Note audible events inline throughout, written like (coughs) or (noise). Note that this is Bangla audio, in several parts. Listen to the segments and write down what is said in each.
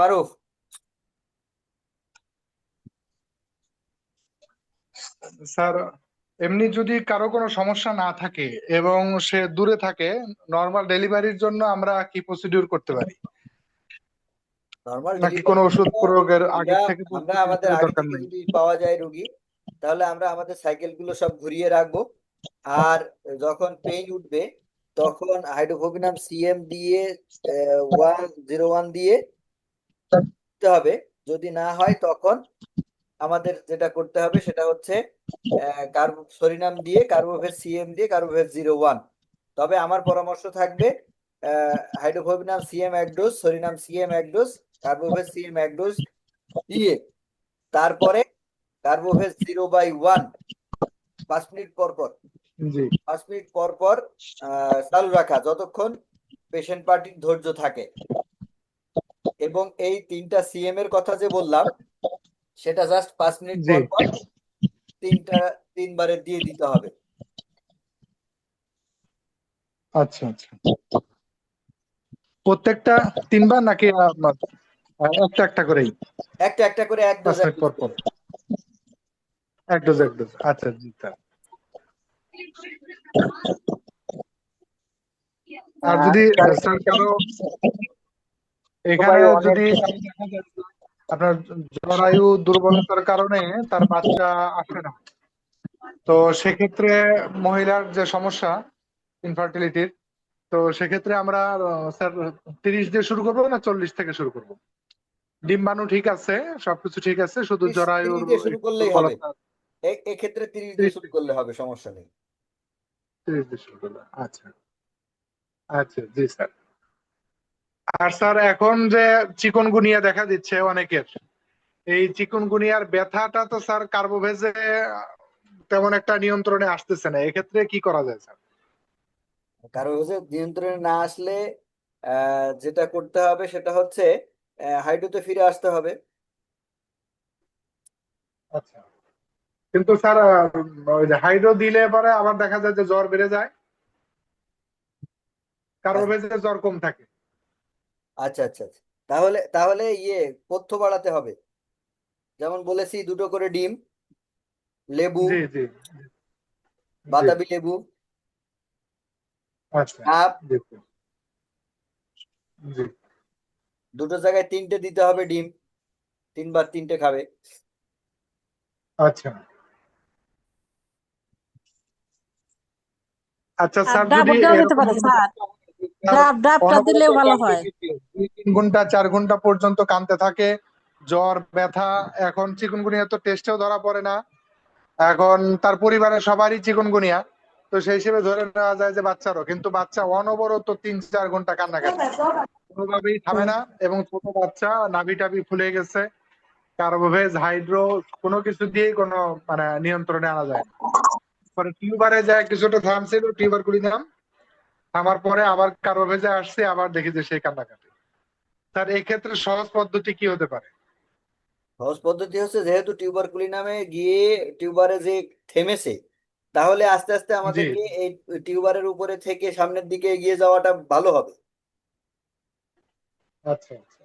মারুফ স্যার এমনি যদি কারও কোনো সমস্যা না থাকে এবং সে দূরে থাকে নর্মাল ডেলিভারির জন্য আমরা কি প্রসিডিউর করতে পারি? নর্মাল নাকি কোনো ওষুধ প্রয়োগের আগে থেকে আমরা আমাদের আগে থেকে যদি পাওয়া যায় রোগী তাহলে আমরা আমাদের সাইকেলগুলো সব ঘুরিয়ে রাখব। আর যখন পেইন উঠবে তখন হাইড্রোফোবিনাম সিএম দিয়ে ওয়ান জিরো ওয়ান দিয়ে দিতে হবে। যদি না হয় তখন আমাদের যেটা করতে হবে সেটা হচ্ছে কার্বো সরিনাম দিয়ে কার্বোভেট সিএম দিয়ে কার্বোভেট জিরো ওয়ান তবে আমার পরামর্শ থাকবে হাইড্রোফোবিনাম সিএম এক ডোজ সরিনাম সিএম এক ডোজ কার্বোভেট সিএম এক ডোজ দিয়ে তারপরে কার্বোভেজ জিরো বাই ওয়ান পাঁচ মিনিট পর পর। পাঁচ মিনিট পর পর আহ, চালু রাখা যতক্ষণ পেশেন্ট পার্টির ধৈর্য থাকে। এবং এই তিনটা সিএম এর কথা যে বললাম সেটা জাস্ট পাঁচ মিনিট। পর পর তিনটা তিনবারে দিয়ে দিতে হবে। আচ্ছা আচ্ছা। প্রত্যেকটা তিনবার নাকি একটা একটা করেই? একটা একটা করে এক ডোজ পর পর। এক ডোজ এক ডোজ আচ্ছা জি আর যদি স্যার কারও এখানে যদি আপনার জলবায়ু দুর্বলতার কারণে তার বাচ্চা আসে না। তো সেক্ষেত্রে মহিলার যে সমস্যা ইনফার্টিলিটির তো সেক্ষেত্রে আমরা স্যার তিরিশ দিয়ে শুরু করব না চল্লিশ থেকে শুরু করব? ডিম্বাণু ঠিক আছে সবকিছু ঠিক আছে শুধু জরায়ুর শুরু করলেই হবে। এক্ষেত্রে তিরিশ দিয়ে শুরু করলে হবে সমস্যা নেই। তিরিশ দিয়ে শুরু করব আচ্ছা। আচ্ছা জি স্যার। আর স্যার এখন যে চিকনগুনিয়া দেখা দিচ্ছে অনেকের এই চিকনগুনিয়ার ব্যথাটা তো স্যার কার্বোভেজে তেমন একটা নিয়ন্ত্রণে আসতেছে না। এক্ষেত্রে কি করা যায় স্যার? কারও হচ্ছে নিয়ন্ত্রণে না আসলে যেটা করতে হবে সেটা হচ্ছে হাইড্রোতে ফিরে আসতে হবে। আচ্ছা। কিন্তু স্যার ওই যে হাইড্রো দিলে পরে আবার দেখা যায় যে জ্বর বেড়ে যায়। কার্বোভেজে জ্বর কম থাকে। আচ্ছা আচ্ছা আচ্ছা। তাহলে তাহলে ইয়ে পথ্য বাড়াতে হবে। যেমন বলেছি দুটো করে ডিম লেবু জি জি জি। বাতাবি লেবু আচ্ছা ডাব জি জি। দুটো জায়গায় তিনটে দিতে হবে ডিম। তিনবার তিনটে খাবে। আচ্ছা। আচ্ছা স্যার যদি ডাব ডাবটা দিলেও ভালো হয়। তিন ঘণ্টা চার ঘণ্টা পর্যন্ত কাঁদতে থাকে জ্বর ব্যথা। এখন চিকুনগুনিয়া তো টেস্টেও ধরা পড়ে না। এখন তার পরিবারের সবারই চিকুনগুনিয়া। তো সেই হিসেবে ধরে নেওয়া যায় যে বাচ্চারও। কিন্তু বাচ্চা অনবরত তিন চার ঘণ্টা কান্নাকাটি। কোনোভাবেই থামে না এবং ছোট বাচ্চা নাভি টাভি ফুলে গেছে। কার্বোভেজ হাইড্রো কোনো কিছু দিয়েই কোনো মানে নিয়ন্ত্রণে আনা যায় পরে টিউবারে যায় কিছুটা থামছিল টিউবার গুলি নাম। থামার পরে আবার কারও ভেজে আসছে আবার দেখি যে সেই কান্নাকাটি। স্যার এই ক্ষেত্রে সহজ পদ্ধতি কি হতে পারে? সহজ পদ্ধতি হচ্ছে যেহেতু টিউবারকুলি নামে গিয়ে টিউবারে যে থেমেছে তাহলে আস্তে আস্তে আমাদেরকে এই টিউবারের উপরে থেকে সামনের দিকে এগিয়ে যাওয়াটা ভালো হবে। আচ্ছা আচ্ছা।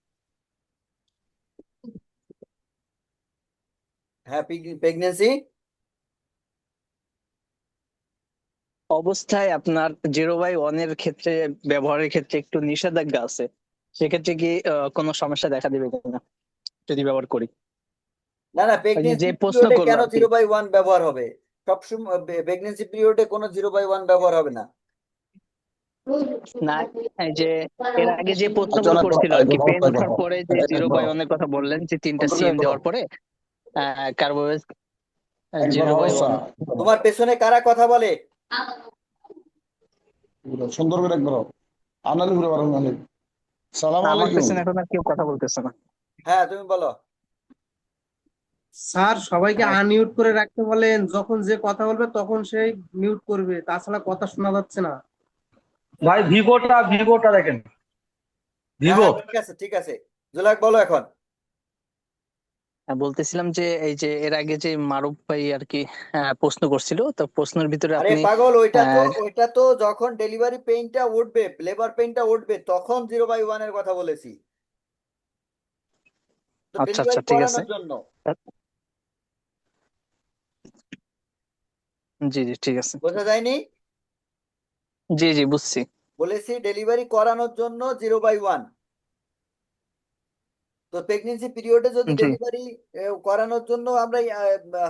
হ্যাঁ প্রেগনেন্সি অবস্থায় আপনার জিরো বাই ওয়ানের ক্ষেত্রে ব্যবহারের ক্ষেত্রে একটু নিষেধাজ্ঞা আছে। সেক্ষেত্রে কি কোনো সমস্যা দেখা দেবে কিনা? যদি ব্যবহার করি। না না প্রেগনেন্সি যে প্রশ্ন করল কেন জিরো বাই ওয়ান ব্যবহার হবে? সবসময় প্রেগনেন্সি পিরিয়ডে কোনো জিরো বাই ওয়ান ব্যবহার হবে না। না যে এর আগে যে প্রশ্নগুলো করছিল আর কি পেন ওঠার পরে যে জিরো বাই ওয়ানের কথা বললেন যে তিনটা সিএম দেওয়ার পরে বাই তোমার পেছনে কারা কথা বলে? সুন্দর করে একবার আনালি ঘুরে পারো আনালি সালাম আমার আলাইকুম। পেছনে এখন আর কেউ কথা বলতেছে না। হ্যাঁ তুমি বলো। স্যার সবাইকে আনমিউট করে রাখতে বলেন। যখন যে কথা বলবে তখন সেই মিউট করবে। তাছাড়া কথা শোনা যাচ্ছে না। ভাই ভিভোটা ভিভোটা দেখেন। ভিভো। হ্যাঁ, ঠিক আছে ঠিক আছে। জুলাক বলো এখন। হ্যাঁ, বলতেছিলাম যে এই যে এর আগে যে মারুফ ভাই আর কি প্রশ্ন করছিল তো প্রশ্নের ভিতরে আরে আপনি পাগল ওইটা তো ওইটা তো যখন ডেলিভারি পেইনটা উঠবে লেবার পেইনটা উঠবে তখন জিরো বাই ওয়ানের কথা বলেছি। আচ্ছা ডেলিভারি আচ্ছা ঠিক আছে। জি জি ঠিক আছে। বোঝা যায়নি? জি জি বুঝছি। বলেছি ডেলিভারি করানোর জন্য জিরো বাই ওয়ান তো প্রেগনেন্সি পিরিয়ডে যদি ডেলিভারি করানোর জন্য আমরা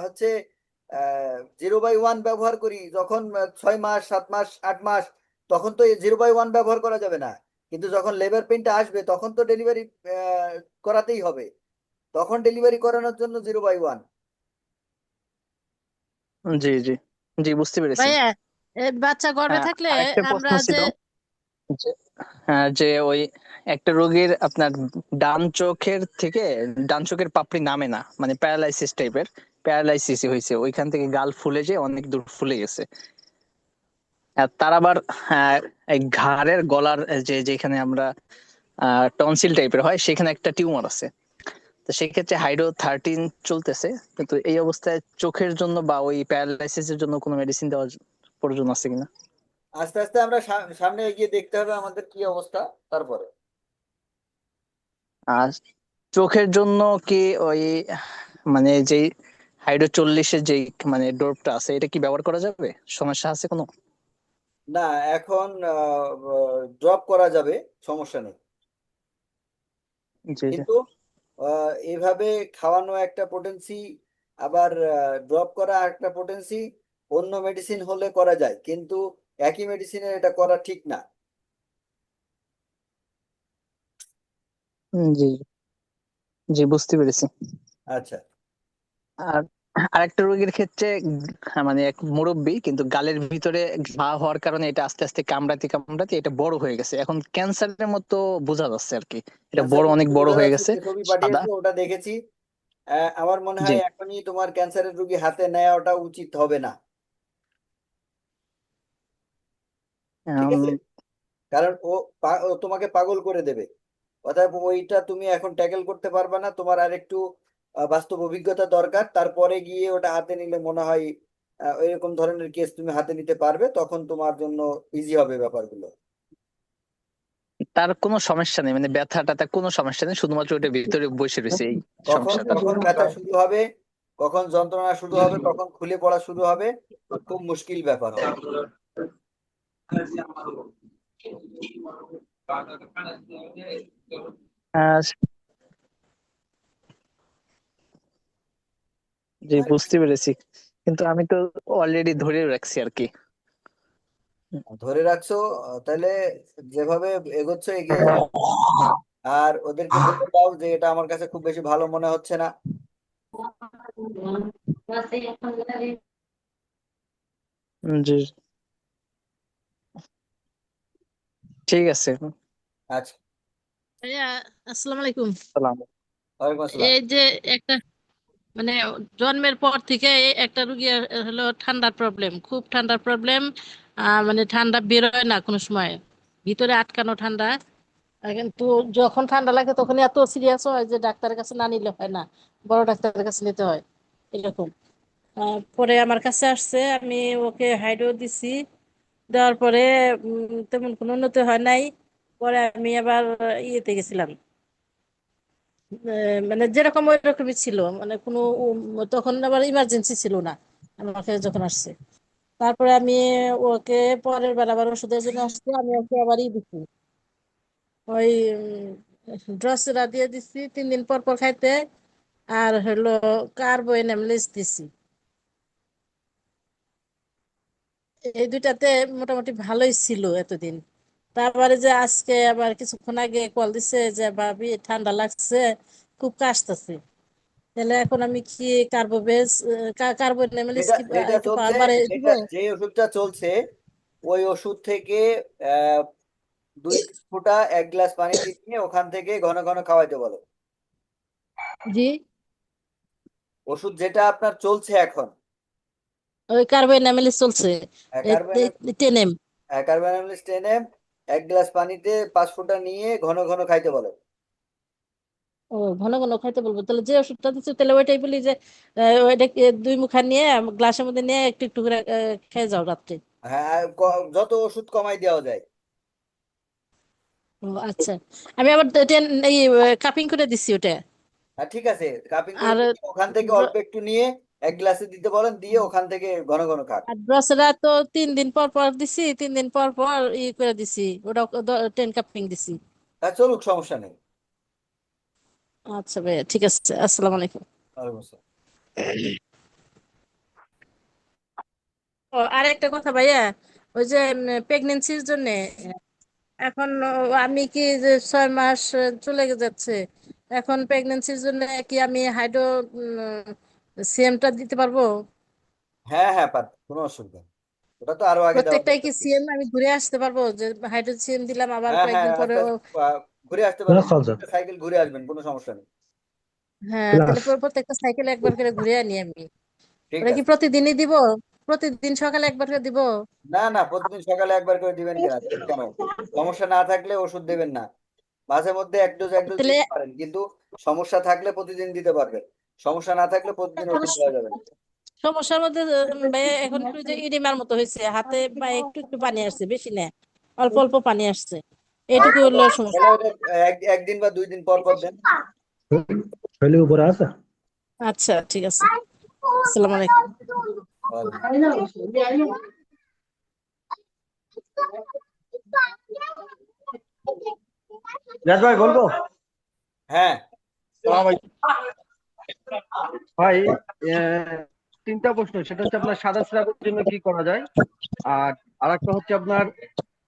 হচ্ছে জিরো বাই ওয়ান ব্যবহার করি যখন ছয় মাস সাত মাস আট মাস তখন তো জিরো বাই ওয়ান ব্যবহার করা যাবে না। কিন্তু যখন লেবার পেনটা আসবে তখন তো ডেলিভারি করাতেই হবে। তখন ডেলিভারি করানোর জন্য জিরো বাই ওয়ান জি জি। জি বুঝতে পেরেছি। ভাইয়া বাচ্চা গর্ভে হ্যাঁ, থাকলে আমরা যে যে হ্যাঁ, যে ওই একটা রোগীর আপনার ডান চোখের থেকে ডান চোখের পাপড়ি নামে না মানে প্যারালাইসিস টাইপের প্যারালাইসিস হয়েছে। ওইখান থেকে গাল ফুলে যে অনেক দূর ফুলে গেছে। তার আবার এই ঘাড়ের গলার যে যেখানে আমরা টনসিল টাইপের হয় সেখানে একটা টিউমার আছে। তো সেক্ষেত্রে হাইড্রো থার্টিন চলতেছে কিন্তু এই অবস্থায় চোখের জন্য বা ওই প্যারালাইসিসের জন্য কোনো মেডিসিন দেওয়ার প্রয়োজন আছে কিনা? আস্তে আস্তে আমরা সামনে এগিয়ে দেখতে হবে আমাদের কি অবস্থা তারপরে। আর চোখের জন্য কি ওই মানে যে হাইড্রো চল্লিশের যে মানে ডোপটা আছে এটা কি ব্যবহার করা যাবে? সমস্যা আছে কোনো? না এখন ড্রপ করা যাবে সমস্যা নেই। কিন্তু আহ, এইভাবে খাওয়ানো একটা পোটেন্সি আবার ড্রপ করা একটা পোটেন্সি অন্য মেডিসিন হলে করা যায়। কিন্তু একই মেডিসিনের এটা করা ঠিক না। জি। জি বুঝতে পেরেছি। আচ্ছা। আর আরেকটা রোগীর ক্ষেত্রে মানে এক মুরব্বি কিন্তু গালের ভিতরে ঘা হওয়ার কারণে এটা আস্তে আস্তে কামড়াতে কামড়াতে এটা বড় হয়ে গেছে। এখন ক্যান্সারের মতো বোঝা যাচ্ছে আর কি। এটা বড় অনেক বড় হয়ে গেছে ওটা দেখেছি। আমার মনে হয় এখনই তোমার ক্যান্সারের রোগী হাতে নেওয়াটা উচিত হবে না। ঠিক আছে? কারণ ও ও তোমাকে পাগল করে দেবে। অতএব ওইটা তুমি এখন ট্যাকেল করতে পারবে না। তোমার আর একটু আহ, বাস্তব অভিজ্ঞতা দরকার। তারপরে গিয়ে ওটা হাতে নিলে মনে হয় আহ, এরকম ধরনের কেস তুমি হাতে নিতে পারবে। তখন তোমার জন্য ইজি হবে ব্যাপারগুলো। তার কোনো সমস্যা নেই। মানে ব্যথা ট্যাথা কোনো সমস্যা নেই। শুধুমাত্র ওটা ভিতরে বসে রয়েছে এই কখন সমস্যাটা। কখন ব্যথা শুরু হবে? কখন যন্ত্রণা শুরু হবে? কখন খুলে পড়া শুরু হবে? খুব মুশকিল ব্যাপার হবে। জি বুঝতে পেরেছি। কিন্তু আমি তো অলরেডি ধরে রাখছি আর কি। ধরে রাখছো তাহলে যেভাবে এগোচ্ছ এগিয়ে যাও। আর ওদেরকে বলে দাও যে এটা আমার কাছে খুব বেশি ভালো মনে হচ্ছে না। জি। ঠিক আছে। আচ্ছা। ভাইয়া আসসালামু আলাইকুম। সালাম ওয়ালাইকুম আসসালাম। এই যে একটা মানে জন্মের পর থেকে একটা রুগী হলো ঠান্ডার প্রবলেম খুব ঠান্ডার প্রবলেম মানে ঠান্ডা বেরোয় না কোনো সময়। ভিতরে আটকানো ঠান্ডা। কিন্তু যখন ঠান্ডা লাগে তখন এত সিরিয়াস হয় যে ডাক্তারের কাছে না নিলে হয় না বড় ডাক্তারের কাছে নিতে হয় এরকম। পরে আমার কাছে আসছে আমি ওকে হাইড্রো দিছি। দেওয়ার পরে তেমন কোনো উন্নতি হয় নাই। পরে আমি আবার ইয়েতে গেছিলাম। মানে যেরকম ওই রকমই ছিল। মানে কোনো তখন আবার ইমার্জেন্সি ছিল না আমার কাছে যখন আসছে। তারপরে আমি ওকে পরের বার আবার ওষুধের জন্য আসছে। আমি ওকে আবারই দিচ্ছি ওই ড্রসেরা দিয়ে দিচ্ছি তিন দিন পর পর খাইতে। আর হলো কার্বোএনামলিস দিছি। এই দুইটাতে মোটামুটি ভালোই ছিল এতদিন। তারপরে যে আজকে আবার কিছুক্ষণ আগে কল দিছে যে ভাবি ঠান্ডা লাগছে খুব কাশতেছে। তাহলে এখন আমি কি কার্বোভেজ কার্বোনেমালিস কি পারবারে যে ওষুধটা চলছে ওই ওষুধ থেকে আহ দুই ফোঁটা এক গ্লাস পানি (coughs) নিয়ে ওখান থেকে ঘন ঘন খাওয়াইতে বলো। জি। ওষুধ যেটা আপনার চলছে এখন ওই কার্বোনেমালিস চলছে। কার্বাইনাম টেন এম কার্বাইনামলিস টেন এম এক গ্লাস পানিতে পাঁচ ফোঁটা নিয়ে ঘন ঘন খাইতে বলো। ও ঘন ঘন খাইতে বলব। তাহলে যে ওষুধটা দিচ্ছে তাহলে ওইটাই বলি যে আহ, ওইটাকে দুই মুখা নিয়ে গ্লাসের মধ্যে নিয়ে একটু একটু করে খেয়ে যাও রাত্রে। হ্যাঁ যত ওষুধ কমাই দেওয়া যায়। ও আচ্ছা। আমি আবার কাপিং করে দিচ্ছি ওটা। হ্যাঁ ঠিক আছে। কাপিং আর ওখান থেকে অল্প একটু নিয়ে এক গ্লাসে দিতে বলেন দিয়ে ওখান থেকে ঘন ঘন খাক। আর ড্রসেরা তো তিন দিন পর পর দিছি তিন দিন পর পর ই করে দিছি ওটা টেন কাপিং দিছি। হ্যাঁ চলুক সমস্যা নেই। আচ্ছা ভাইয়া ঠিক আছে আসসালামু আলাইকুম। ও আর একটা কথা ভাইয়া ওই যে প্রেগনেন্সির জন্য এখন আমি কি যে ছয় মাস চলে যাচ্ছে এখন প্রেগনেন্সির জন্য কি আমি হাইড্রো সিএমটা দিতে পারব? হ্যাঁ হ্যাঁ পার কোনো অসুবিধা নেই। ওটা তো আরও আগে দেওয়া প্রত্যেকটাই কি। সিএম আমি ঘুরে আসতে পারব? যে হাইড্রো সিএম দিলাম আবার হ্যাঁ হ্যাঁ কয়েকদিন পরে আস্তে ও ঘুরে আসতে পারবেন সাইকেল ঘুরে আসবেন কোনো সমস্যা নেই। হ্যাঁ তাহলে প্র- প্রত্যেকটা সাইকেল একবার করে ঘুরে আনি আমি। ঠিক ওটা কি আছে। প্রতিদিনই দিব? প্রতিদিন সকালে একবার করে দিব? না না প্রতিদিন সকালে একবার করে দিবেন কেন কেন? সমস্যা না থাকলে ওষুধ দেবেন না। মাঝে মধ্যে এক ডোজ এক ডোজ তাহলে দিতে পারেন কিন্তু সমস্যা থাকলে প্রতিদিন দিতে পারবেন। সমস্যা না থাকলে প্রতিদিন ওষুধ সমস্যা দেওয়া যাবে সমস্যার মধ্যে ভাইয়া এখন একটু যে ইডিমার মতো হয়েছে হাতে পায়ে একটু একটু পানি আসছে বেশি না অল্প অল্প পানি আসছে। এইটুকু হলো সমস্যা। ওটা এক একদিন বা দুই দিন পর পর দেন। শৈলী উপরে আছে? আচ্ছা ঠিক আছে। আসসালামু আলাইকুম। ভাই বলব? হ্যাঁ। ভাই তিনটা প্রশ্ন। সেটা হচ্ছে আপনার সাদা স্রাবের জন্য কি করা যায়? আর আরেকটা হচ্ছে আপনার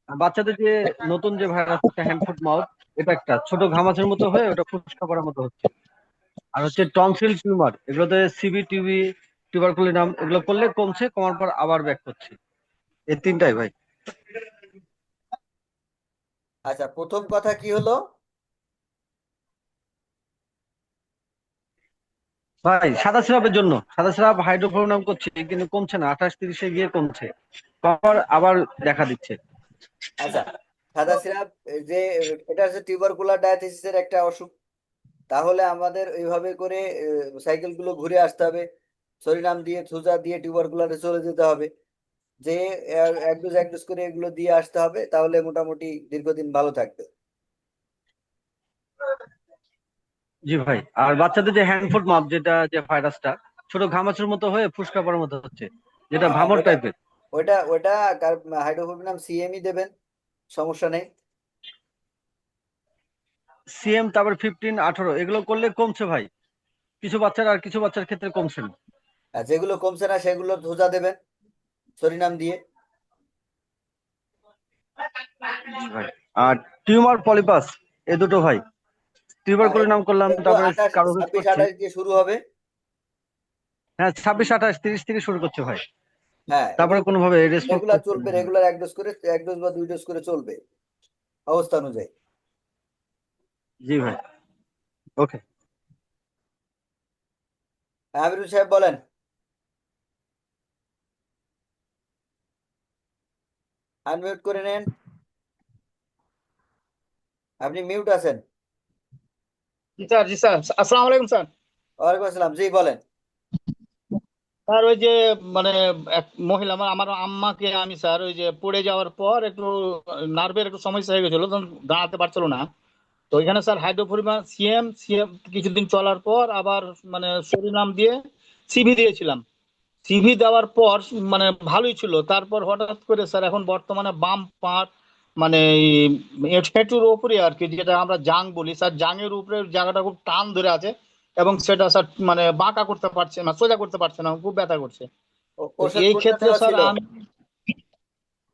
বাচ্চাদের যে নতুন যে ভাইরাস হচ্ছে হ্যান্ড ফুট মাউথ এটা একটা। ছোট ঘামাচের মতো হয়ে ওটা ফুসকা করার মতো হচ্ছে। আর হচ্ছে টনসিল টিউমার এগুলোতে সিবি টিবি টিউবারকুলিনাম এগুলো করলে কমছে, কমার পর আবার ব্যাক করছে। এই তিনটাই ভাই। আচ্ছা প্রথম কথা কি হলো? ভাই, সাদা স্রাবের জন্য। সাদা স্রাব হাইড্রোফোনাম করছে, কিন্তু কমছে না, আঠাশ তিরিশে গিয়ে কমছে। আবার আবার দেখা দিচ্ছে। আচ্ছা সাদা সিরাপ যে, এটা হচ্ছে টিউবারকুলার ডায়াথেসিসের একটা অসুখ। তাহলে আমাদের এইভাবে করে সাইকেলগুলো ঘুরে আসতে হবে। সরিনাম দিয়ে থুজা দিয়ে টিউবারকুলারে চলে যেতে হবে। যে এক ডোজ এক ডোজ করে এগুলো দিয়ে আসতে হবে, তাহলে মোটামুটি দীর্ঘদিন ভালো থাকবে। জি ভাই আর বাচ্চাদের যে হ্যান্ড ফুট মাপ যেটা যে ভাইরাসটা ছোট ঘামাচুর মতো হয়ে ফুসকা পড়ার মতো হচ্ছে যেটা হ্যাঁ, ভামর ওটা- টাইপের ওইটা ওইটা হাইড্রোফোবিনাম সিএমই দেবেন সমস্যা নেই। সিএম তারপর ফিফটিন আঠারো এগুলো করলে কমছে ভাই। কিছু বাচ্চার আর কিছু বাচ্চার ক্ষেত্রে কমছে না। আর যেগুলো কমছে না সেগুলো ধোজা দেবেন সরিনাম দিয়ে। আর টিউমার পলিপাস এ দুটো ভাই। টিউবার করে নাম করলাম তারপরে কারও ছাব্বিশ আঠাশ দিয়ে শুরু হবে? হ্যাঁ ছাব্বিশ আঠাশ তিরিশ থেকে শুরু করছে ভাই। হ্যাঁ তারপরে কোনোভাবে রেসপন্স রেগুলার চলবে রেগুলার এক ডোজ করে এক ডোজ বা দুই ডোজ করে চলবে অবস্থা অনুযায়ী। জি ভাই। ওকে আমিরুল সাহেব বলেন। আনমিউট করে নেন। আপনি মিউট আছেন? স্যার জি স্যার আসসালামু আলাইকুম স্যার। ওয়ালাইকুম আসসালাম জি বলেন। স্যার ওই যে মানে এক মহিলা আমার আমার আম্মাকে আমি স্যার ওই যে পড়ে যাওয়ার পর একটু নার্ভের একটু সমস্যা হয়ে গেছিল তখন দাঁড়াতে পারছিল না। তো ওইখানে স্যার হাইড্রোফোরিমা সিএম সিএম কিছুদিন চলার পর আবার মানে সরিনাম দিয়ে সিভি দিয়েছিলাম। সিভি দেওয়ার পর মানে ভালোই ছিল। তারপর হঠাৎ করে স্যার এখন বর্তমানে বাম পাট মানে হেঁটুর ওপরে আর কি যেটা আমরা জাং বলি স্যার জাঙের উপরে জায়গাটা খুব টান ধরে আছে এবং সেটা স্যার মানে বাঁকা করতে পারছে না সোজা করতে পারছে না খুব ব্যথা করছে। এই ক্ষেত্রে স্যার আমি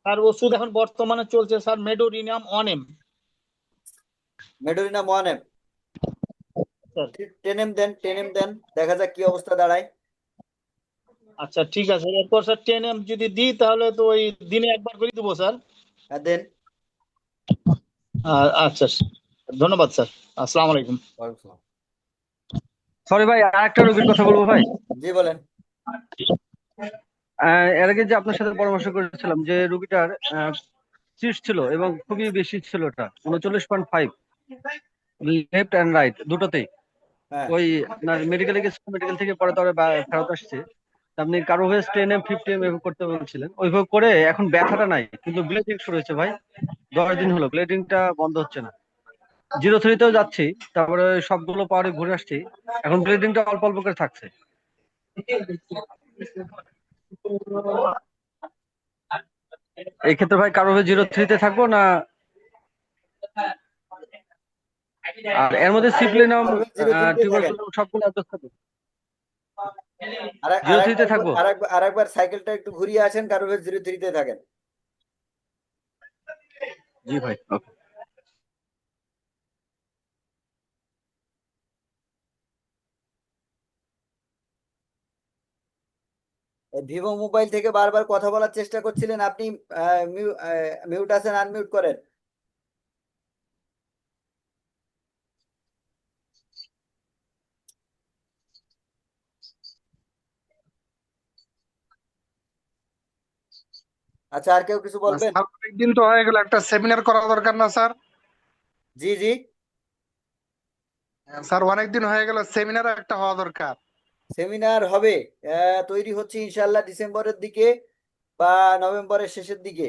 আর ওষুধ এখন বর্তমানে চলছে sir মেডোরিনিয়াম অনেম মেডোরিনা মোয়ানেম sir. টেনেম then ten M then দেখা যাক কি অবস্থা দাঁড়ায়। আচ্ছা ঠিক আছে এরপর স্যার টেন এম যদি দিই তাহলে তো ওই দিনে একবার করে দেবো স্যার। হ্যাঁ দেন। আচ্ছা ধন্যবাদ স্যার। আসসালামু আলাইকুম। সরি ভাই আরেকটা রোগীর কথা বলব ভাই? জি বলেন। আহ, এর আগে যে আপনার সাথে পরামর্শ করেছিলাম যে রোগীটার সিস্ট ছিল এবং খুবই বেশি ছিল ওটা উনচল্লিশ point five left and right দুটোতেই। হ্যাঁ। ওই আপনার মেডিকেলে গেছে মেডিকেল থেকে পরে তবে ফেরত আসছে। আপনি কারও হয়ে টেন এম ফিফটি এম এভাবে করতে বলছিলেন, ওইভাবে করে এখন ব্যথাটা নাই, কিন্তু ব্লিডিং শুরু হয়েছে ভাই, দশ দিন হলো ব্লিডিংটা বন্ধ হচ্ছে না। জিরো থ্রিতেও যাচ্ছি, তারপরে সবগুলো পাওয়ারে ঘুরে আসছি, এখন ব্লিডিংটা অল্প অল্প করে থাকছে। এই ক্ষেত্রে ভাই কারও হয়ে জিরো থ্রিতে থাকব না? আর এর মধ্যে সিপ্লিনাম সবগুলো অ্যাডজাস্ট থাকবে জিরো আর থ্রিতে থাকব? আরেকবার সাইকেলটা একটু ঘুরিয়ে আসেন কারও জিরো থ্রিতে থাকেন। জি ভাই ওকে। ভিভো মোবাইল থেকে বারবার কথা বলার চেষ্টা করছিলেন আপনি মিউট আছেন আনমিউট করেন। আচ্ছা আর কেউ কিছু বলবেন? অনেকদিন তো হয়ে গেল একটা সেমিনার করা দরকার না স্যার। জি জি। স্যার অনেকদিন হয়ে গেল সেমিনার একটা হওয়া দরকার। সেমিনার হবে তৈরি হচ্ছে ইনশাল্লাহ ডিসেম্বরের দিকে বা নভেম্বরের শেষের দিকে।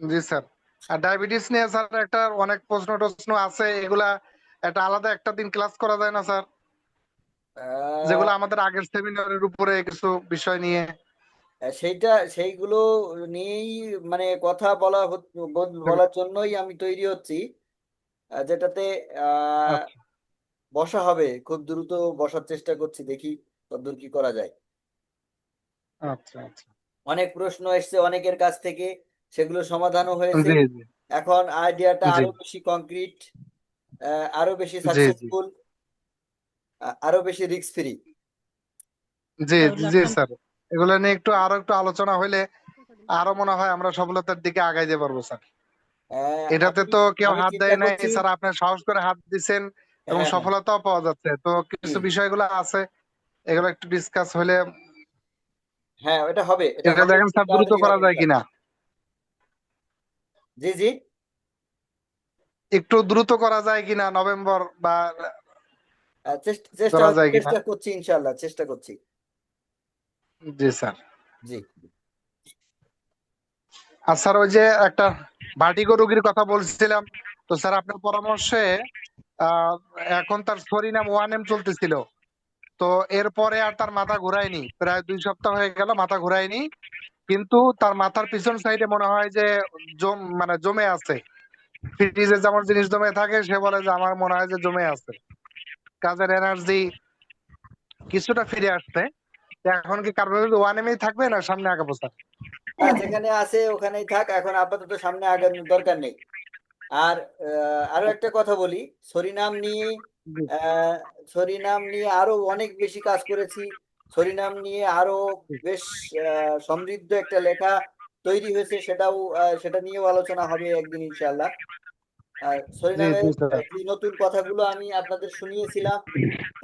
জি স্যার। আর ডায়াবেটিস নিয়ে স্যার একটা অনেক প্রশ্ন টশ্ন আছে এগুলা একটা আলাদা একটা দিন ক্লাস করা যায় না স্যার। যেগুলো আমাদের আগের সেমিনারের উপরে কিছু বিষয় নিয়ে। সেইটা সেইগুলো নিয়েই মানে কথা বলা বলার জন্যই আমি তৈরি হচ্ছি। যেটাতে আহ আচ্ছা বসা হবে। খুব দ্রুত বসার চেষ্টা করছি দেখি কতদূর কি করা যায়। আচ্ছা আচ্ছা। অনেক প্রশ্ন এসছে অনেকের কাছ থেকে সেগুলো সমাধানও হয়েছে। জি জি। এখন আইডিয়াটা জি। আরও বেশি কংক্রিট আরও বেশি জি জি। সাকসেসফুল আরও বেশি রিস্ক ফ্রি জি জি স্যার। এগুলো নিয়ে একটু আরও একটু আলোচনা হইলে আরও মনে হয় আমরা সফলতার দিকে আগাইতে পারব স্যার। এটাতে তো কেউ হাত দেয় নাই স্যার আপনি সাহস করে হাত দিছেন এবং হ্যাঁ। হ্যাঁ সফলতাও পাওয়া যাচ্ছে। তো কিছু বিষয়গুলো আছে এগুলো একটু ডিসকাস হলে হ্যাঁ এটা হবে। এটা দেখেন স্যার দ্রুত করা যায় কিনা। জি জি। একটু দ্রুত করা যায় কিনা নভেম্বর বা চেষ্টা করছি ইনশাআল্লাহ চেষ্টা করছি। জি স্যার। জি। আর স্যার ওই যে একটা ভার্টিগো রোগীর কথা বলছিলাম তো স্যার আপনার পরামর্শে এখন তার সরিনাম ওয়ান এম চলতেছিল। তো এরপরে আর তার মাথা ঘুরায়নি। প্রায় দুই সপ্তাহ হয়ে গেল মাথা ঘুরায়নি। কিন্তু তার মাথার পিছন সাইডে মনে হয় যে জম মানে জমে আছে। ফ্রিজে যেমন জিনিস জমে থাকে সে বলে যে আমার মনে হয় যে জমে আছে। কাজের এনার্জি কিছুটা ফিরে আসছে। এখন কি কার্বোহাইড্রেট ওয়ান এমই থাকবে না সামনে আগাবো স্যার যেখানে আছে ওখানেই থাক এখন আপাতত সামনে আগানোর দরকার নেই। আর আরও একটা কথা বলি সরিনাম নিয়ে সরিনাম নিয়ে আরও অনেক বেশি কাজ করেছি। সরিনাম নিয়ে আরও বেশ সমৃদ্ধ একটা লেখা তৈরি হয়েছে সেটাও সেটা নিয়েও আলোচনা হবে একদিন ইনশাআল্লাহ। নতুন কথাগুলো আমি আপনাদের শুনিয়েছিলাম।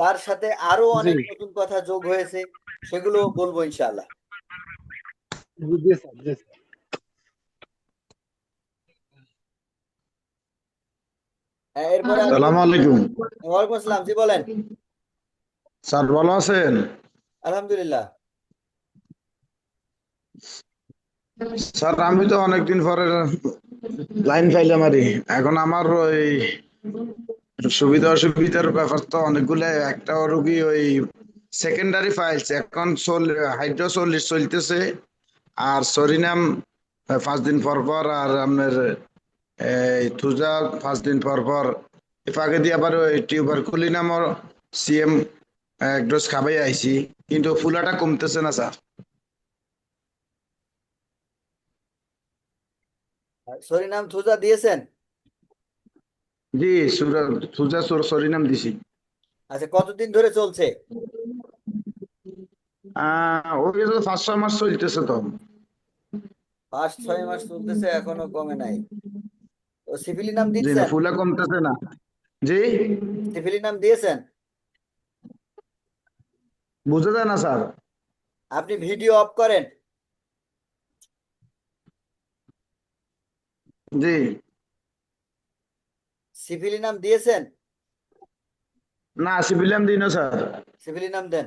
তার সাথে আরও অনেক নতুন কথা যোগ হয়েছে সেগুলো বলব ইনশাআল্লাহ। হ্যাঁ, এরপরে আর সালাম আলাইকুম। ওয়ালাইকুম আসসালাম জি বলেন। স্যার ভালো আছেন? আলহামদুলিল্লাহ। স্যার আমি তো অনেকদিন পরে লাইন পাইলাম আরই এখন আমার ওই সুবিধা অসুবিধার ব্যাপার তো অনেকগুলো একটা রোগী ওই সেকেন্ডারি ফাইলস এখন হাইড্রো চল্লিশ চলতেছে, আর সরিনাম পাঁচ দিন পর পর, আর আপনার, এই থুজা পাঁচ দিন পর পর এফাকে দিয়ে আবার ওই টিউবার খুলি নামর সিএম এক ডোজ খাবাই আইছি, কিন্তু ফুলাটা কমতেছে না স্যার সরিনাম থুজা দিয়েছেন? জি সুরা সুজা সরি নাম দিছি। আচ্ছা কতদিন ধরে চলছে? ওই তো পাঁচ ছয় মাস চলতেছে তো। পাঁচ ছয় মাস চলতেছে এখনও কমে নাই। ও সিভিলি নাম দিচ্ছেন? ফুলা কমতেছে না। জি? সিভিলি নাম দিয়েছেন? বুঝা যায় না স্যার। আপনি ভিডিও অফ করেন। জি সিভিলি নাম দিয়েছেন না সিভিলিয়ান দিন স্যার সিভিলি নাম দেন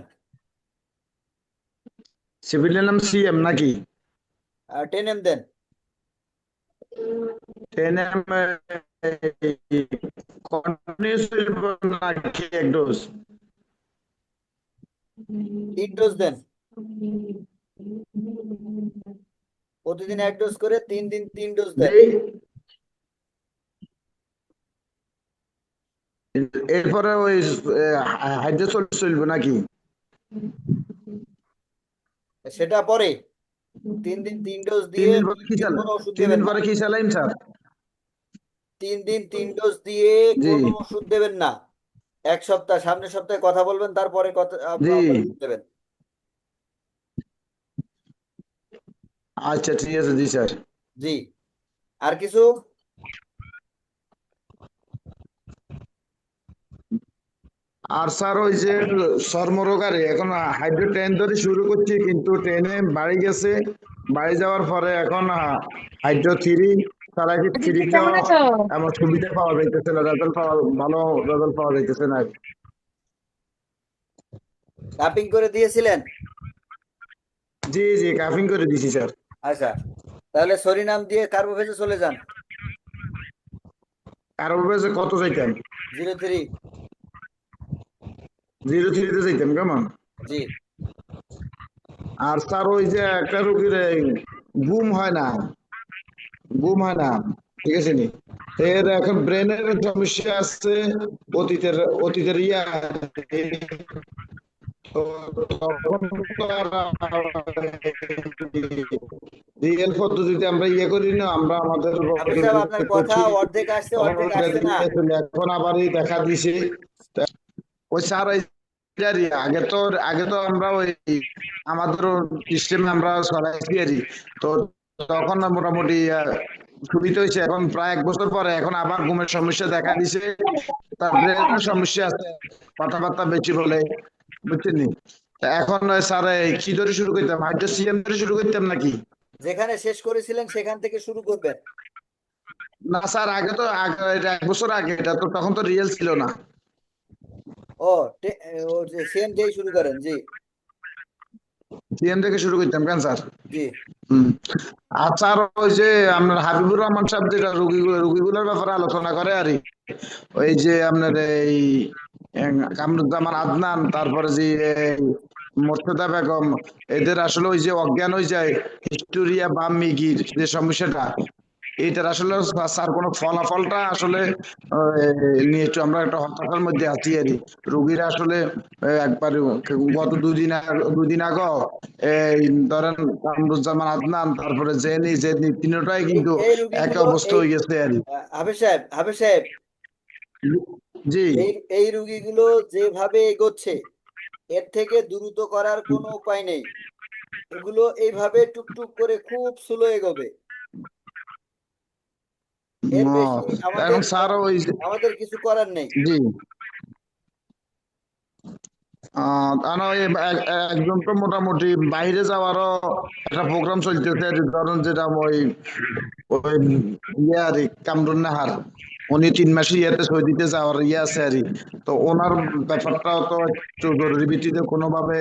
সিভিলিয়ান নাম সিএম নাকি আর ten M then ten M continuous নাকি এক ডোজ তিন ডোজ দেন প্রতিদিন এক ডোজ করে তিন দিন তিন ডোজ জি এরপরে ওই হাইড্রো চলবে নাকি? সেটা পরে। তিন দিন তিন ডোজ দিয়ে তিন দেবেন দিন পরে কি চালাইন স্যার? তিন দিন তিন ডোজ দিয়ে কোনো ওষুধ দেবেন না। এক সপ্তাহ সামনের সপ্তাহে কথা বলবেন তারপরে কথা দেবেন। আচ্ছা ঠিক আছে জি স্যার। জি আর কিছু? আর স্যার ওই যে চর্মরোগারে এখন হাইড্রো ট্রেন ধরে শুরু করছি কিন্তু ট্রেনে বাড়ি গেছে। বাড়ি যাওয়ার পরে এখন হাইড্রো থ্রি চালাইছি থ্রিতেও এমন সুবিধা পাওয়া যাইতেছে না রেজাল্ট পাওয়া ভালো রেজাল্ট পাওয়া যাইতেছে না। কাপিং করে দিয়েছিলেন? জি জি কাফিং করে দিছি স্যার। আচ্ছা তাহলে সরিনাম দিয়ে কার্বোভেজে চলে যান? যে কত যাইতাম? Zero three. জিরো থ্রিতে যাইতাম কেমন? জি। আর স্যার ওই যে একটা রুগীর ঘুম হয় না। ঘুম হয় না ঠিক আছে নি? এর এখন ব্রেনের সমস্যা আছে অতীতের অতীতের ইয়া তো রিয়েল পদ্ধতিতে আমরা ইয়ে করি না আমরা আমাদের আবু সাহেব আপনার কথা অর্ধেক আসছে অর্ধেক আসছে না। এখন আবার দেখা দিছে। ওই স্যার আগে তো আগে তো আমরা ওই আমাদের সিস্টেমে আমরা তো তখন মোটামুটি সুবিধা হয়েছে। এখন প্রায় এক বছর পরে এখন আবার ঘুমের সমস্যা দেখা দিছে। তার ব্রেনের সমস্যা আছে কথাবার্তা বেশি বলে। বুঝছেন এখন স্যার কি ধরে শুরু করতাম? ধরে শুরু করতাম নাকি? যেখানে শেষ করেছিলেন সেখান থেকে শুরু করবেন। না স্যার আগে তো এক বছর আগে এটা তো তখন তো রিয়েল ছিল না। ও সেম ডে শুরু করেন জি। সিএম থেকে শুরু করতাম কেন স্যার? জি। আচ্ছা আর ওই যে আপনার হাবিবুর রহমান সাহেব যেটা রুগী রুগীগুলোর ব্যাপারে আলোচনা করে আর ওই যে আপনার এই কামরুজ্জামান আদনান তারপরে যে এই, বেগম এদের আসলে ওই যে অজ্ঞান হয়ে যায় হিস্টোরিয়া বা মিগির যে সমস্যাটা এইটার আসলে স্যার কোনো ফলাফলটা আসলে নিয়ে একটু আমরা একটা হতাশার মধ্যে আছি আর। রুগীরা আসলে একবার গত দুদিন দুদিন আগে এই ধরেন কামরুজ্জামান আদনান তারপরে জেনি জেনি তিনটাই কিন্তু এক অবস্থা হয়ে গেছে আর কি। আহ, সাহেব হাফেজ সাহেব জি। এই রুগীগুলো যেভাবে এগোচ্ছে এর থেকে দ্রুত করার কোনো উপায় নেই। এগুলো এইভাবে টুকটুক করে খুব স্লো এগোবে। আমাদের কিছু করার নেই। জি। একজন তো মোটামুটি বাইরে যাওয়ারও একটা প্রোগ্রাম চলতেছে ধরুন যেটা ওই ওই ইয়ে আর কামরুন নাহার উনি তিন মাসে ইয়েতে সৌদিতে যাওয়ার ইয়ে আছে আর তো ওনার ব্যাপারটাও তো একটু জরুরি ভিত্তিতে কোনোভাবে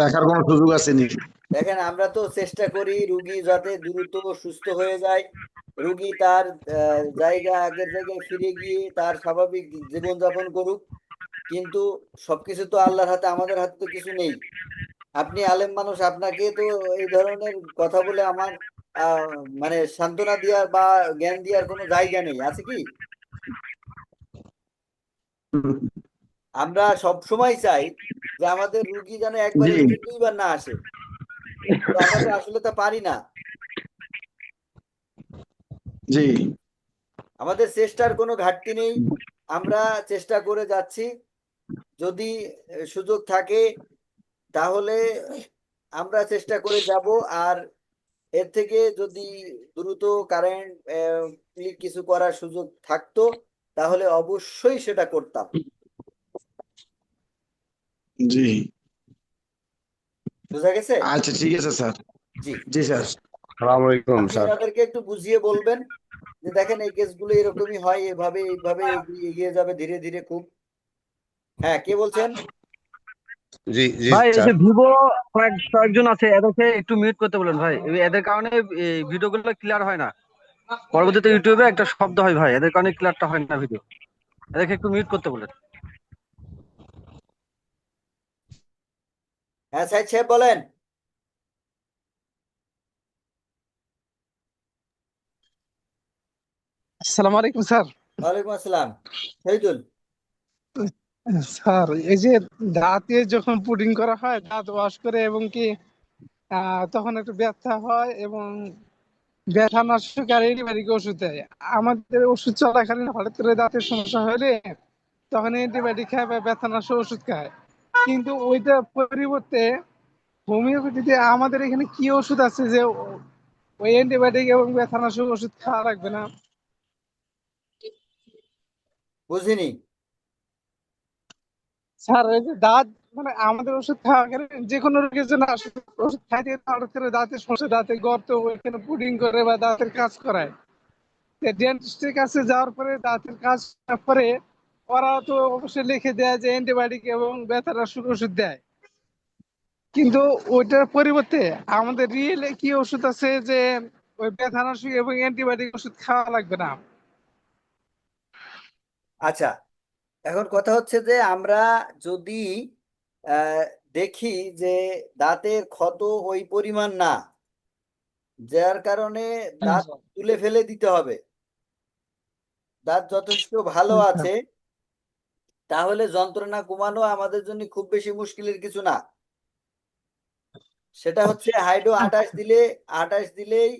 দেখার কোনো সুযোগ আছে নি দেখেন, আমরা তো চেষ্টা করি রুগী যাতে দ্রুত সুস্থ হয়ে যায়। রুগী তার জায়গা আগের জায়গায় ফিরে গিয়ে তার স্বাভাবিক জীবনযাপন করুক। কিন্তু সবকিছু তো আল্লাহর হাতে, আমাদের হাতে তো কিছু নেই। আপনি আলেম মানুষ, আপনাকে তো এই ধরনের কথা বলে আমার মানে সান্ত্বনা দেওয়ার বা জ্ঞান দেওয়ার কোনো জায়গা নেই আছে কি? আমরা সব সময় চাই যে আমাদের রুগী যেন একবার দুইবার না আসে। আমরা আসলে তা পারি না। জি। আমাদের চেষ্টার কোনো ঘাটতি নেই। আমরা চেষ্টা করে যাচ্ছি। যদি সুযোগ থাকে তাহলে আমরা চেষ্টা করে যাব। আর এর থেকে যদি দ্রুত কারেন্ট কিছু করার সুযোগ থাকতো তাহলে অবশ্যই সেটা করতাম। জি। বুঝা গেছে? আচ্ছা ঠিক আছে স্যার। জি। জি স্যার। সালাম আলাইকুম স্যার। ওনাদেরকে একটু বুঝিয়ে বলবেন যে দেখেন এই কেসগুলো এরকমই হয় এভাবে এইভাবে এগিয়ে যাবে ধীরে ধীরে খুব। হ্যাঁ কে বলছেন? জি জি ভাই এই যে ভিভো কয়েক কয়েকজন আছে এদেরকে একটু মিউট করতে বলেন ভাই। এদের কারণে এই ভিডিওগুলো ক্লিয়ার হয় না। পরবর্তীতে ইউটিউবে একটা শব্দ হয় ভাই এদের কারণে ক্লিয়ারটা হয় না ভিডিও এদেরকে একটু মিউট করতে বলেন। হ্যাঁ সাইদ সাহেব বলেন। আসসালামু আলাইকুম স্যার। ওয়ালাইকুম আসসালাম। শহীদুল। স্যার, এই যে দাঁতে যখন পুডিং করা হয়, দাঁত ওয়াশ করে এবং কি তখন একটু ব্যথা হয় এবং ব্যথা নাশক আর অ্যান্টিবায়োটিক ওষুধ দেয়। আমাদের ওষুধ চলাকালীন হঠাৎ করে দাঁতের সমস্যা হলে তখন অ্যান্টিবায়োটিক খায় বা ব্যথা নাশক ওষুধ খায়। কিন্তু ওইটা পরিবর্তে হোমিওপ্যাথিতে আমাদের এখানে কি ওষুধ আছে যে ওই অ্যান্টিবায়োটিক এবং ব্যথা নাশক ওষুধ খাওয়া লাগবে না? বুঝিনি। স্যার, এই যে দাঁত মানে আমাদের ওষুধ খাওয়া গেলে যে কোনো রোগের জন্য ওষুধ খাইতে হঠাৎ করে দাঁতের সমস্যা, দাঁতে গর্ত, ওইখানে পুডিং করে বা দাঁতের কাজ করায়। ডেন্টিস্টের কাছে যাওয়ার পরে দাঁতের কাজ পরে ওরা তো অবশ্যই লিখে দেয় যে অ্যান্টিবায়োটিক এবং ব্যথানাশক ওষুধ ওষুধ দেয়। কিন্তু ওইটার পরিবর্তে আমাদের রিয়েলে কি ওষুধ আছে যে ওই ব্যথানাশক এবং অ্যান্টিবায়োটিক ওষুধ খাওয়া লাগবে না? আচ্ছা এখন কথা হচ্ছে যে আমরা যদি আহ, দেখি যে দাঁতের ক্ষত ওই পরিমাণ না যার কারণে দাঁত তুলে ফেলে দিতে হবে। দাঁত যথেষ্ট ভালো আছে তাহলে যন্ত্রণা কমানো আমাদের জন্য খুব বেশি মুশকিলের কিছু না। সেটা হচ্ছে হাইড্রো আঠাশ দিলে আঠাশ দিলেই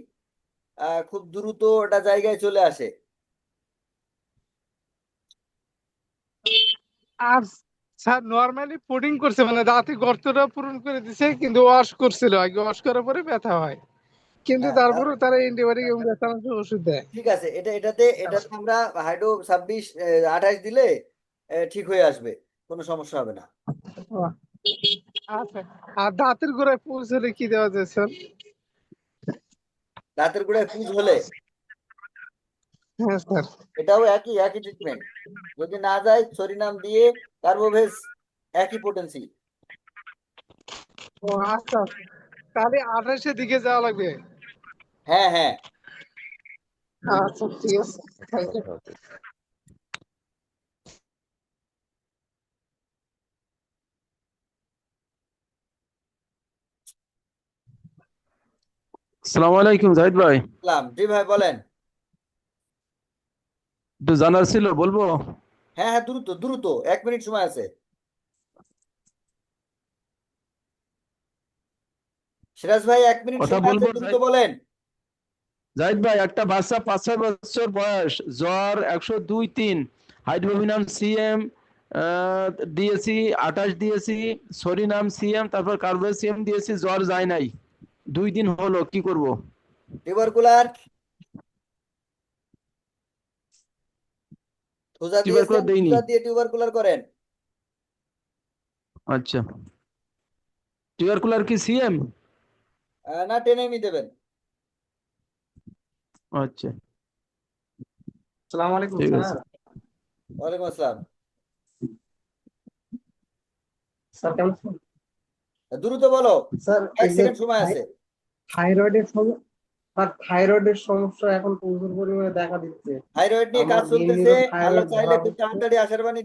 আহ, খুব দ্রুত ওটা জায়গায় চলে আসে। আর স্যার নর্মালি পুডিং করছে মানে দাঁতে গর্তটা পূরণ করে দিছে কিন্তু ওয়াশ করছিল। আগে ওয়াশ করার পরে ব্যথা হয়। কিন্তু হ্যাঁ, তারপরে তারা অ্যান্টিবায়োটিক এবং ব্যথানাশক ওষুধ দেয়। ঠিক আছে এটা এটাতে এটাতে আমরা হাইড্রো ছাব্বিশ আঠাশ দিলে ঠিক হয়ে আসবে। কোনো সমস্যা হবে না। আচ্ছা আর দাঁতের গোড়ায় পৌঁছলে কি দেওয়া যায় স্যার? দাঁতের গোড়ায় পুঁজ হলে হ্যাঁ স্যার। এটাও একই একই ট্রিটমেন্ট যদি না যায় সরিনাম দিয়ে কার্বোভেজ একই পোটেন্সি ও আচ্ছা। তাহলে আঠাশের দিকে যাওয়া লাগবে? হ্যাঁ হ্যাঁ। আচ্ছা ঠিক আছে। থ্যাংক ইউ আসসালামু আলাইকুম জাহিদ ভাই। সালাম। জি ভাই বলেন। জানার ছিল বলব? হ্যাঁ হ্যাঁ দ্রুত দ্রুত এক মিনিট সময় আছে। সিরাজ ভাই এক মিনিট কথা বলব, দ্রুত বলেন। জাহিদ ভাই একটা বাচ্চা পাঁচ ছয় বছর বয়স জ্বর একশো দুই তিন হাইড্রোভিনাম সিএম দিয়েছি আঠাশ দিয়েছি সরিনাম সিএম তারপর কার্বোভেজ সিএম দিয়েছি জ্বর যায় নাই। দুই দিন হলো কি করব? টিউবারকুলার থুজা টিউবারকুলার দিয়েছেন দিয়ে টিউবারকুলার করেন। আচ্ছা। টিউবারকুলার কি সিএম? আহ, না দেবেন। আচ্ছা। আসসালামু আলাইকুম স্যার। ওয়ালাইকুম আসসালাম। স্যার কেমন দ্রুত বলো। স্যার এক সেকেন্ড সময় আছে। থাইরয়েডের স্যার থাইরয়েডের সমস্যা এখন প্রচুর পরিমাণে দেখা দিচ্ছে। থাইরয়েড নিয়ে কাজ চলতেছে আল্লাহ চাইলে খুব তাড়াতাড়ি আশার বাণী